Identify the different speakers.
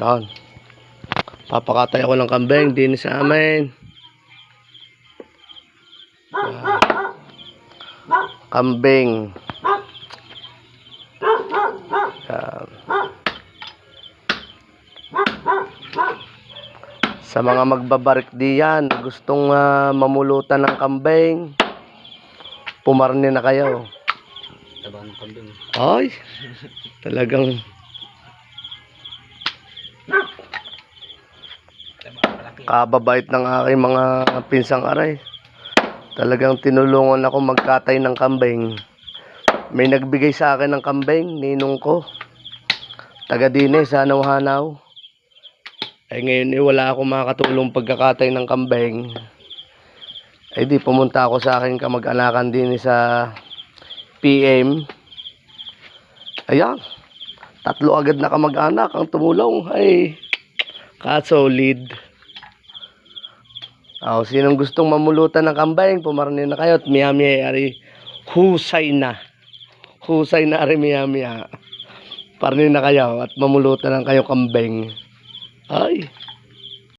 Speaker 1: Yan. Papakatay ako ng kambing din sa amin. Yan. Kambing. Yan. Sa mga magbabarik diyan, gustong ah, mamulutan ng kambing, pumarni na kayo.
Speaker 2: Taba ng kambing.
Speaker 1: Ay, talagang kababait ng aking mga pinsang aray. Talagang tinulungan ako magkatay ng kambing. May nagbigay sa akin ng kambing, ninong ko. Taga Dine, sa Hanaw-Hanaw. Ay ngayon eh, wala akong makakatulong pagkakatay ng kambing. Ay di, pumunta ako sa aking kamag-anakan din sa PM. Ayan, tatlo agad na kamag-anak ang tumulong. Ay, kasolid. Oh, sinong gustong mamulutan ng kambing, pumarni na kayo at miyami ari husay na. Husay na ari miyami. Parni na kayo at mamulutan ng kayo kambing. Ay.